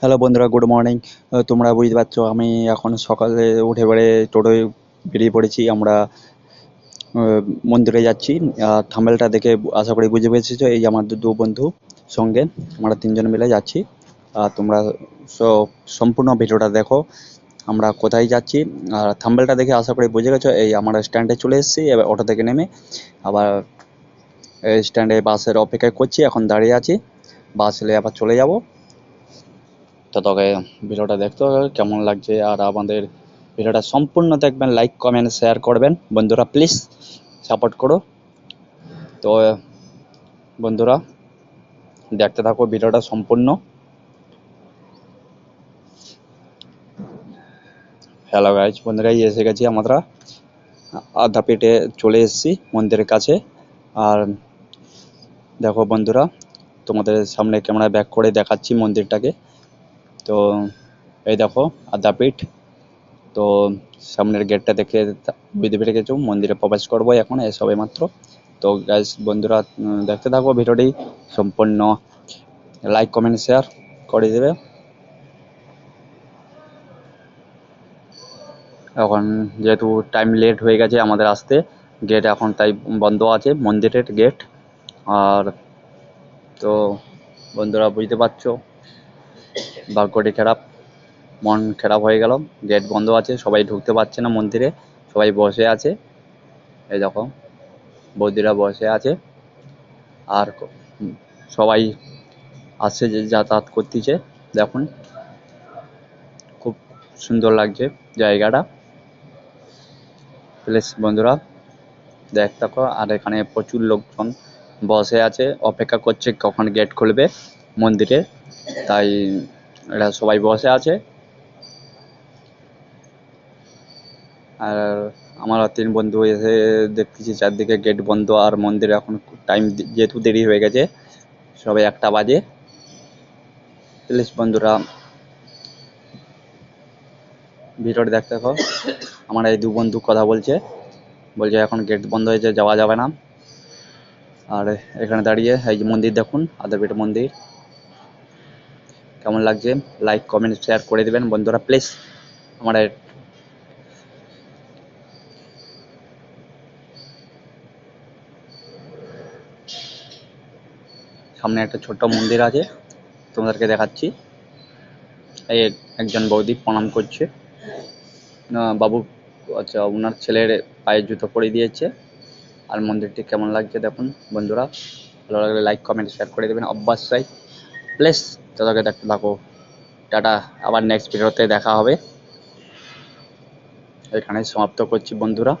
Hello বন্ধুরা good morning তোমরা বুঝতে পারছ, আমি এখন সকালে উঠে পড়ে টোটোয় বেরিয়ে পড়েছি। আমরা মন্দিরে যাচ্ছি। আর থাম্বেলটা দেখে আশা করি বুঝে পেরেছ, এই আমার দু বন্ধু সঙ্গে, আমরা তিনজন মিলে যাচ্ছি। আর তোমরা সম্পূর্ণ ভিডিওটা দেখো, আমরা কোথায় যাচ্ছি। আর থাম্বেলটা দেখে আশা করি বুঝে গেছো এই আমরা স্ট্যান্ডে চলে এসেছি, এবার অটো থেকে নেমে আবার স্ট্যান্ডে বাসের অপেক্ষায় করছি, এখন দাঁড়িয়ে আছি। বাস এলে আবার চলে যাব। তো তোকে ভিডিওটা দেখতে হবে, কেমন লাগছে? আর আমাদের ভিডিওটা সম্পূর্ণ দেখবেন লাইক কমেন্ট শেয়ার করবেন। বন্ধুরা প্লিজ সাপোর্ট করো। তো, বন্ধুরা, দেখতে থাকো ভিডিওটা সম্পূর্ণ। হ্যালো গাইজ বন্ধুরা এসে গেছি আমরা। আধা পেটে চলে এসেছি মন্দিরের কাছে। আর দেখো বন্ধুরা, তোমাদের সামনে ক্যামেরা ব্যাক করে দেখাচ্ছি মন্দিরটাকে। তো এই দেখো আদ্যাপীঠ তো সামনের গেটটা দেখে বুঝতে পেরে গেছো, মন্দিরে প্রবেশ করব এখন, এই সবে মাত্র। তো গাইস বন্ধুরা দেখতে থাকো ভিডিওটি, সম্পূর্ণ। লাইক কমেন্ট শেয়ার করে দেবে। এখন যেহেতু টাইম লেট হয়ে গেছে আমাদের আসতে গেট এখন তাই বন্ধ আছে, মন্দিরের গেট আর তো বন্ধুরা, বুঝতে পারছ? ভাগ্যটি খারাপ, মন খারাপ হয়ে গেল, গেট বন্ধ আছে, সবাই ঢুকতে পারছে না মন্দিরে, সবাই বসে আছে। এই দেখো, বৌদিরা বসে আছে। আর সবাই আসছে যে যাতায়াত করতেছে, দেখুন। খুব সুন্দর লাগছে জায়গাটা। প্লিজ বন্ধুরা, দেখ দেখো, আর এখানে প্রচুর লোকজন বসে আছে, অপেক্ষা করছে কখন গেট খুলবে মন্দিরে। তাই এরা সবাই বসে আছে। আর আমরা তিন বন্ধু এসে দেখতেছি চারদিকে গেট বন্ধ আর মন্দিরে এখন টাইম যেহেতু দেরি হয়ে গেছে সবাই একটা বাজে। প্লিজ বন্ধুরা, ভিডিওটা দেখতে থাকো। আমার এই দু বন্ধু কথা বলছে। বলছে এখন গেট বন্ধ হয়েছে, যাওয়া যাবে না। আর এখানে দাঁড়িয়ে, এই যে মন্দির দেখুন, আদারপীঠ মন্দির। কেমন লাগছে? লাইক কমেন্ট শেয়ার করে দেবেন। বন্ধুরা প্লিজ আমার সামনে একটা ছোট্ট মন্দির আছে। তোমাদেরকে দেখাচ্ছি। এই একজন বৌদি প্রণাম করছে। বাবু আচ্ছা ওনার ছেলের পায়ের জুতো পরিয়ে দিয়েছে। আর মন্দিরটি কেমন লাগছে দেখুন, বন্ধুরা। ভালো লাগলে লাইক কমেন্ট শেয়ার করে দেবেন। অবশ্যই প্লিজ তাদেরকে দেখতে থাকো। টাটা আবার নেক্সট ভিডিওতে দেখা হবে। এখানে সমাপ্ত করছি বন্ধুরা।